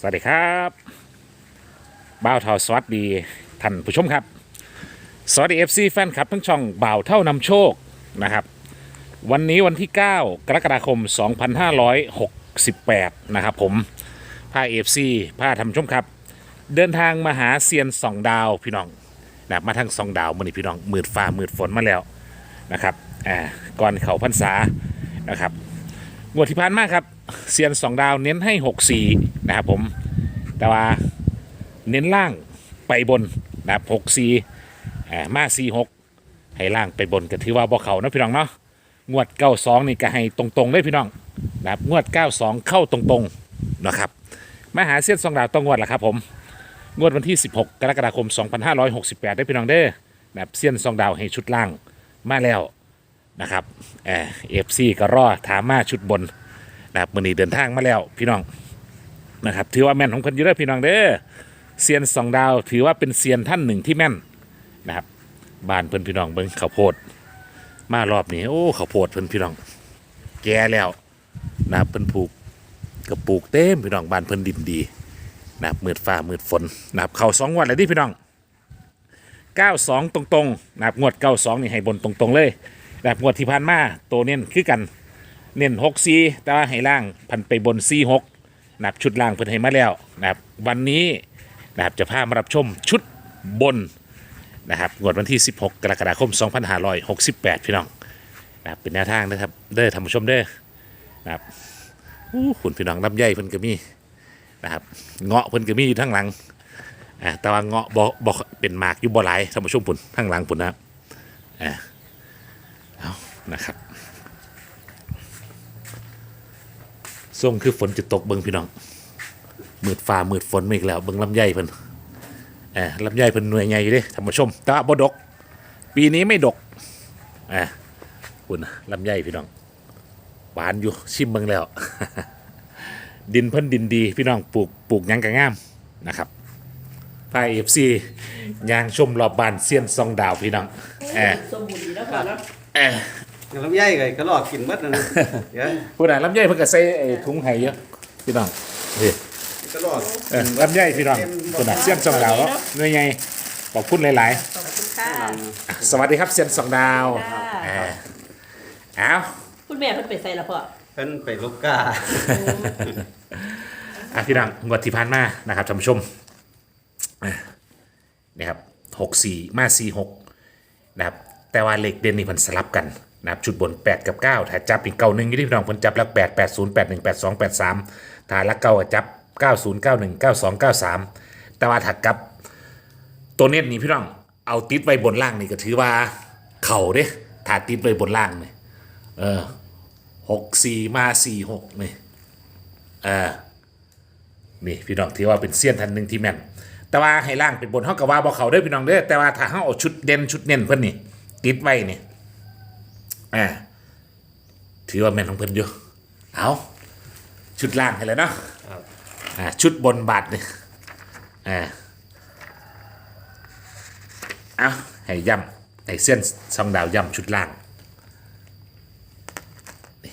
สวัสดีครับบ่าวเท่าสวัสดีท่านผู้ชมครับ สวัสดี FC แฟนคลับทั้งช่องบ่าวเท่านำโชคนะครับ วันนี้วันที่ 9 กรกฎาคม 2568 นะครับผมพา FC พาท่านผู้ชมครับ เดินทางมาหาเซียนสองดาวพี่น้องนะมาทางสองดาวมือนี้พี่น้องมืดฟ้ามืดฝนมาแล้วนะครับอ่าก่อนเขาพรรษานะครับงวดที่ผ่านมาครับ เซียนสองดาวเน้นให้6 4นะครับผม แต่ว่าเน้นล่างไปบนนะครับ6 4อ่ามา4 6ให้ล่างไปบนก็ถือว่าบ่เขานะพี่น้องเนาะงวด92นี่ก็ให้ตรงๆเลยพี่น้องนะครับงวด92เข้าตรงๆนะครับมาหาเซียนสองดาวต้องงวดละครับผมงวดวันที่ 16 กรกฎาคม 2568 ได้พี่น้องเด้อนะครับเซียนสองดาวให้ชุดล่างมาแล้วนะครับเอฟซีก็รอถามมาชุดบน นะครับมือนี้เดินทางมาแล้วพี่น้องนะครับถือว่าแม่นของเพิ่นอยู่เด้อพี่น้องเด้อเซียนสองดาวถือว่าเป็นเซียนท่านหนึ่งที่แม่นนะครับบ้านเพิ่นพี่น้องเบิ่งข้าวโพด มารอบนี้โอ้ข้าวโพดเพิ่นพี่น้อง แก่แล้วนะครับเพิ่นปลูกกระปลูกเต็มพี่น้องบ้านเพิ่นดินดีนะครับมืดฟ้ามืดฝนนะครับเข้าสองวันเลยดิพี่น้อง92 ตรงๆนะครับงวด92นี่ให้บนตรงๆเลยแบบงวดที่ผ่านมาตัวเน้นคือกัน เน้น6 4แต่ว่าให้ล่างพันไปบน4 6นะครับชุดล่างเพิ่นให้มาแล้วนะครับวันนี้นะครับจะพามารับชมชุดบนนะครับงวดวันที่ 16 กรกฎาคม 2568 พี่น้องนะครับเป็นแนวทางนะครับเด้อท่านผู้ชมเด้อนะครับอู้คุณพี่น้องลำไยเพิ่นก็มีนะครับเงาะเพิ่นก็มีอยู่ทั้งหลังอ่าแต่ว่าเงาะบ่บ่เป็นหมากอยู่บ่หลายท่านผู้ชมพุ่นทั้งหลังพุ่นนะครับอ่าเอานะครับ ส่งคือฝนจะตกเบิงพี่น้องมืดฟ้ามืดฝนมาอีกแล้วเบิงลำไยเพิ่นเออลำไยเพิ่นหน่วยใหญ่อยู่เด้ท่านผู้ชมตาบ่ดก ปีนี้ไม่ดกเออคุณนะลำไยพี่น้องหวานอยู่ชิมเบิงแล้ว ดินเพิ่นดินดี พี่น้องปลูกปลูกหยังกะงามนะครับพายเอฟซียางชมรอบบ้านเซียนซองดาวพี่น้องเออสมบูรณ์ดีแล้วค่ะนะเออ ลำไยไก่ก็ลอกกินหมดนะนะเดี๋ยวผู้ใดลำไยเพิ่นก็ใส่ไอ้ถุงไห้เยอะพี่น้องนี่ก็ลอกเออลำไยพี่น้องผู้ใดเสียนสองดาวแล้วหน่วยไงขอบคุณหลายขอบคุณค่ะๆอะสวัสดีครับเซียนสองดาวค่ะเออเอาคุณแม่เพิ่นไปใส่ละพ่อ เพิ่นไปลูกกาอะพี่น้องงวดที่ผ่านมานะครับท่านผู้ชมอะนี่ครับหกสี่มาสี่หกนะครับแต่ว่าเลขเด่นนี่มันสลับกัน นะครับชุดบน 8 กับ 9 ถ้าจับอีกเก้าหนึ่งยู่ที่พี่น้องเพิ่นจับแล้ว8 8 0 8 1 8 2 8 3ถ้าละเก้าก็จับ 9 0 9 1 9 2 9 3 แต่ว่าถ้ากลับตัวเน็ตนี่พี่น้องเอาติดไว้บนล่างนี่ก็ถือว่าเข่าเด้ถ้าติดไว้บนล่างนี่เออหกสี่มาสี่หกนี่เออนี่พี่น้องถือว่าเป็นเซียนทันหนึ่งที่แม่นแต่ว่าให้ล่างเป็นบนเฮากับว่าบ่เขาเด้พี่น้องเด้อแต่ว่าถ้าเฮาเอาชุดเด่นชุดเน้นเพิ่นนี่ติดไว้นี่ อ่าถือว่าแม่นของเพิ่นอยู่เอาชุดล่างให้เลยเนาะอ่าชุดบนบาทนี่อ่าเอาให้ย่ำให้เส้นซองดาวย่ำชุดล่าง นี่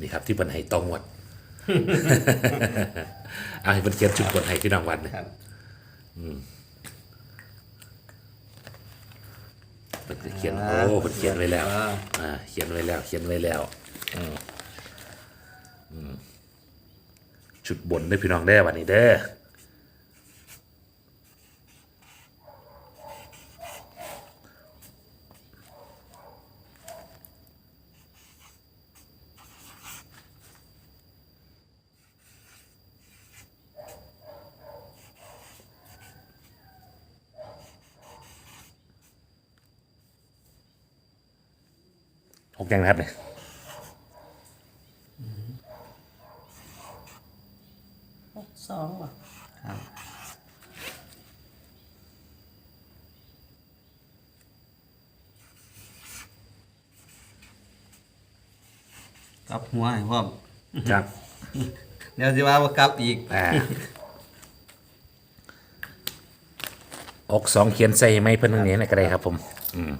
นี่ครับที่เป็นให้ตองวด เอาให้เป็นเขียนชุดบนให้พี่น้องวันนะครับ เป็นเขียน โอ้เป็นเขียนไว้แล้ว อ่า เขียนไว้แล้ว เขียนไว้แล้ว อืมอืมชุดบนได้อพี่น้องได้อวันนี้เด้อ หกยังนะครับเนี่ยสองว่ะกลับหัวให้พร้อมครับเดี๋ยวสิว่าว่ากลับอีกอ่าอกสองเขียนใส่ไม้เพิ่นตรงนี้นะก็ได้ครับผม อืม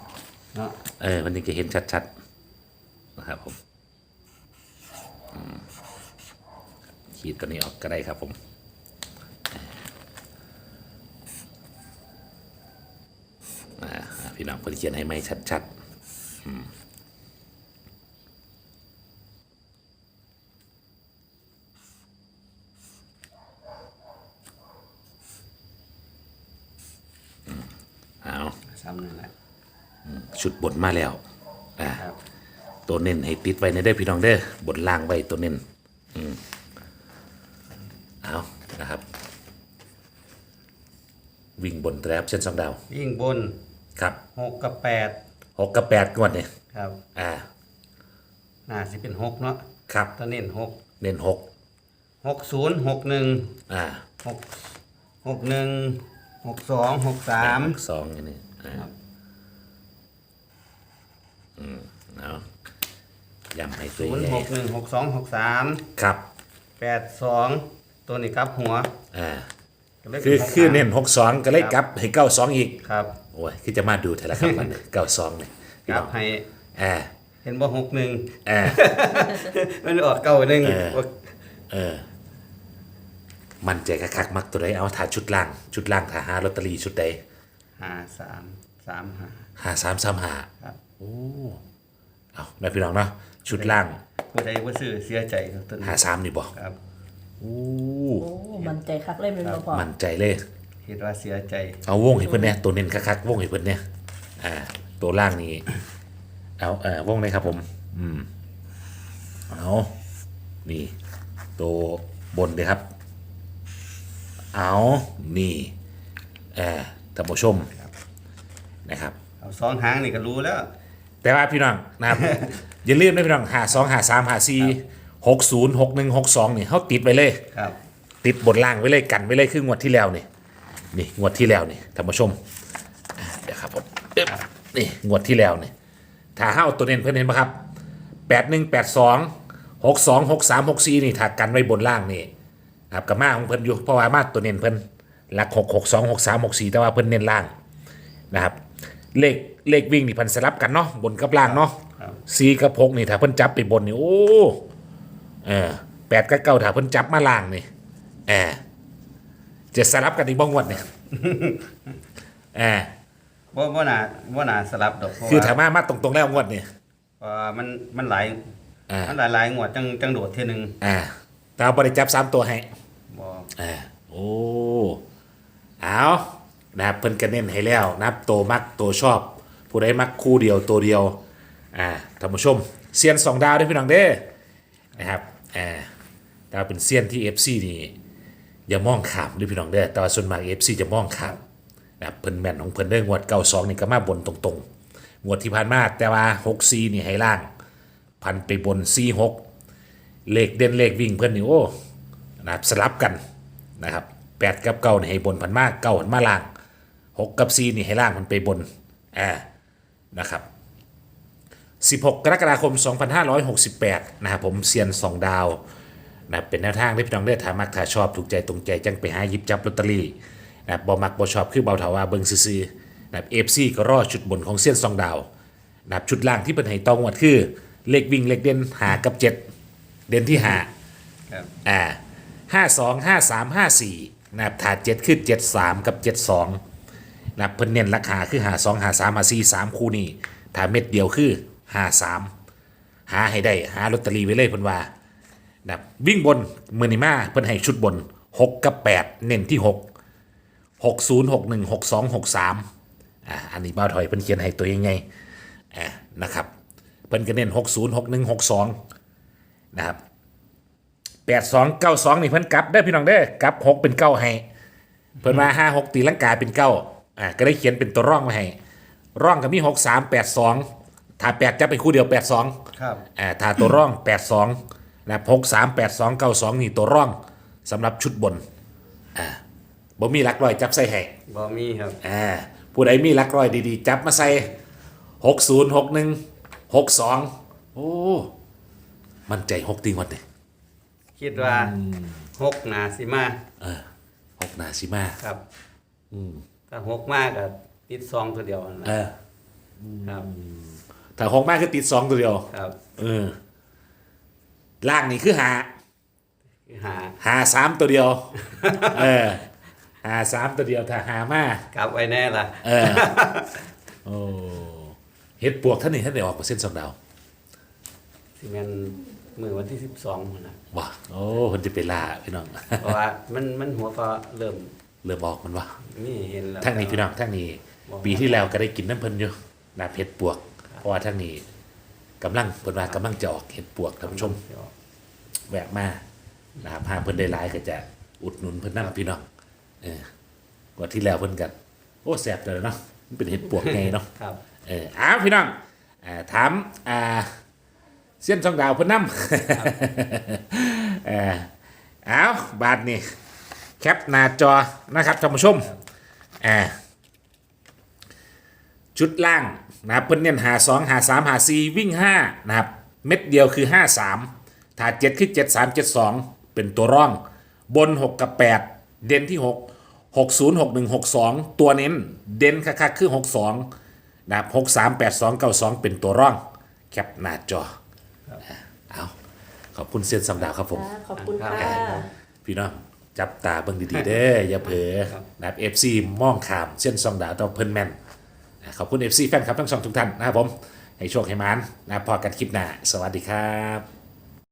เนาะ เออมันถึงจะเห็นชัดๆะครับผมขีดตัวนี้ออกก็ได้ครับผม พี่น้องเพื่อเขียนให้ไม่ชัดๆอืมเซ้ำนั่นแหละชุดบทมาแล้วครับ ตัวเน้นให้ติดไว้ในเด้อพี่น้องเด้อบนล่างไว้ตัวเน้นอืมเอานะครับ วิ่งบนแทรบเช่นสองดาว ยิ่งบนครับหกกับแปดหกกับแปดงวดเนี่ยครับอ่าน่าสิเป็นหกเนาะครับตอนเน้นหกเน้นหกหกศูนย์หกหนึ่งอ่าหกหกหนึ่งหกสองหกสามสองอย่างนี้อ่าอืมเอา ย้ำให้ตัวศูนย์ใหญ่หกหนึ่งหกสองหกสามครับแปดสองตัวนี้ครับหัวอ่าก็ลยคือป็หกคือสามเน้นหกสองก็เลยกลับให้เก้าสองอีกครับโอ้ยคือจะมาดูเทละครับมันเก้าสองเนี่ยกลับให้อ่าเห็นบ่หกหนึ่งอ่า มันออกเก้าหนึ่งเออเออ มันใจคักๆมักตัวใดเอาถ่าชุดล่าง ชุดล่างถ่าหาลอตเตอรี่ชุดใดห้าสามสามห้า หาสามสามหาครับ โอ้เอาได้พี่น้องเนาะ ชุดล่างผู้ใดว่าซื้อเสียใจครับตัวนี้หาสามนี่บอกครับโอ้โอ้มันใจคักเลยเป็นบ่พอมันใจเลยคิดว่าเสียใจ เอาวงให้เพื่อนเนี่ยตัวเน้นคักๆวงให้เพื่อนเนี่ยอ่า ตัวล่างนี้เอาเออวงเลยครับผม อืมเอานี่ ตัวบนเลยครับ เอานี่เออท่านผู้ชมนะครับ เอาสองหางนี่ก็รู้แล้ว แต่ว่าพี่น้องนะครับ อย่าลืมนะพี่น้องหาสองหาสามหาสี่หกศูนย์หกหนึ่งหกสองนี่เขาติดไปเลย ครับ ติดบนล่างไว้เลยกันไว้เลยคืองวดที่แล้วนี่นี่งวดที่แล้วนี่ท่านผู้ชมอ่าเดี๋ยวครับผมเอิ๊บนี่งวดที่แล้วนี่ถ้าห้าเอาตัวเน้นเพื่อนเห็นไหมครับแปดหนึ่งแปดสองหกสองหกสามหกสี่นี่ถ้ากันไว้บนล่างนี่นะครับกับมาของเพิ่นอยู่เพราะว่ามาตัวเน้นเพิ่นหลักหกหกสองหกสามหกสี่แต่ว่าเพิ่นเน้นล่างนะครับเลข เลขวิ่งนี่เพันสลับกันเนาะบนกับล่างเนาะครับสีกับหกนี่ถ้าเพิ่นจับไปบนนี่โอ้เออแปดกับเก้าถ้าเพิ่นจับมาล่างนี่เออจะสลับกันอีกบ้างวันเนี่ยเออว่าว่าน่าว่าน่าสลับดอกเพราะคือว่าถามมามาตรงๆแล้วงวดนี่ เพราะว่ามันมันหลายอ่ามันหลายหลายงวดจังจังโดดเทีนึงอ่าแตเราบริจับสามตัวให้ บ่อ่าโอ้เอานะครับเพิ่นก็เน้นให้แล้วนะครับตัวมักตัวชอบ ผู้ใดมักคู่เดียวตัวเดียวอ่าท่านผู้ชมเซียนสองดาวด้วยพี่น้องเด้นะครับอ่าดาวเป็นเซียนที่ FC นี่อย่ามองขามด้วยพี่น้องเด้แต่ว่าส่วนมาก FC จะมองขามนะครับเพิ่นแม่นของเพิ่นเด้องวด92นี่ก็มาบนตรงๆงวดที่ผ่านมาแต่ว่า64นี่ให้ล่าง พันไปบน 46 เลขเด่นเลขวิ่งเพิ่นนี่โอ้นะครับสลับกันนะครับ8กับ9นี่ให้บนพันมาก9พันมาล่าง 6 กับ4นี่ให้ล่างมันไปบนอ่า นะครับ 16 กรกฎาคม 2568 นะครับผมเซียน 2 ดาวนะครับเป็นแนวทางที่พี่น้องได้ถามักถ้าชอบถูกใจตรงใจจังไปหาหยิบจับลอตเตอรี่นะครับบ่มักบ่ชอบคือเบาเถาว่าเบิ่งซื่อๆนะครับเอฟซีก็รอชุดบนของเซียน2ดาวนะครับชุดล่างที่เป็นให้ตองวดคือ เลขวิ่งเลขเด่นหากับ7เด่นที่หาครับอ่าห้าสองห้าสามห้าสี่นะครับถาเจ็ดคือเจ็ดสามกับเจ็ดสอง นับเพิ่นเน้นราคาคือหาสองหาสามหาสี่สามคู่นี่ถ้าเม็ดเดียวคือหาสามหาให้ได้หาลอตเตอรี่ไว้เลยเพิ่นว่านับวิ่งบนมือนิมาเพิ่นให้ชุดบนหกกับแปดเน้นที่หกหกศูนย์หกหนึ่งหกสองหกสามอ่าอันนี้บ้าถอยเพิ่นเขียนให้ตัวยังไงอ่านะครับเพิ่นก็เน้นหกศูนย์หกหนึ่งหกสองนะครับแปดสองเก้าสองนี่เพิ่นกลับได้พี่น้องเด้กลับหกเป็นเก้าให้เพิ่นมาห้าหกตีลังกาเป็นเก้า อ่าก็ได้เขียนเป็นตัวร่องมาให้ร่องก็มีหกสามแปดสองถ้าแปดจะเป็นคู่เดียวแปดสองครับอ่าถ้าตัวร่องแปดสองนะครับหกสามแปดสองเก้าสองนี่ตัวร่องสำหรับชุดบนอ่าบ่มีหลักร้อยจับใส่ให้บ่มีครับ อ่าผู้ใดมีหลักร้อยดีๆ จับมาใส่หกศูนย์หกหนึ่งหกสองโอ้มันใจหกตีงวันเนี่ยคิดว่าหกนาสิมาหกนาซิมา ครับ ถ้าหกมากก็ติดซองตัวเดียวนั่นเอล่ะอครับถ้าหกมากคือติดสองตัวเดียวครับเออล่างนี่คือหาหาหาสามตัวเดียว เออหาสามตัวเดียวถ้าหามากกลับไว้แน่ล่ะเออ โอ้เฮ็ดปวกท่านนี่ท่านได้ออกเปอร์เซ็นต์สองดาวสิแม่นมื้อวันที่12พุ่นน่ะว้าโอ้คนจะไปล่าพี่น้อง เพราะว่ามันมันหัวฟ้าเริ่ม เริ่มออกมันว่ามีเห็นแล้วทั้งนี้พี่น้องทั้งนี้ ปีที่แล้วก็ได้กินน้ำเพิ่นอยู่นาเพชรปวก เพราะว่าทั้งนี้กำลังเพิ่นว่ากำลังจะออกเห็ดปวกท่านผู้ชมแวะมานะครับหาเพิ่นได้หลายก็จะอุดหนุนเพิ่นนั่นพี่น้องเออกว่าที่แล้วเพิ่นกันโอ้แสบเลยเนาะมันเป็นเห็ดปวกไงเนาะครับเอออ้าวพี่น้องอ่าถามอ่าเส้นสองดาวเพิ่นนำเอออ้าวบาทนี่ แคปหน้าจอนะครับท่านผู้ชมอ่าชุดล่างนะครับเพิ่นเน้นหาสองหาสามหาสี่วิ่งห้านะครับเม็ดเดียวคือห้าสามถ้าเจ็ดคือเจ็ดสามเจ็ดสองเป็นตัวร่อง บนหกกับแปดเด่นที่หกหกศูนย์หกหนึ่งหกสองตัวเน้นเด่นคักๆคือหกสองนะครับหกสามแปดสองเก้าสองเป็นตัวร่อง แคปหน้าจอเอาขอบคุณเซียนสำดาวครับผมจ้าขอบคุณค่ะ พี่น้อง จับตาเบิ่งดีๆเด้ออย่าเผลอนะครับเอฟซีมองขามเส้นซองดาวต้องเพิ่นแม่นอะขอบคุณเอฟซีแฟนครับทั้งสองทุกท่านนะครับผม ให้โชคให้มานนะครับพอกันคลิปหน้า สวัสดีครับ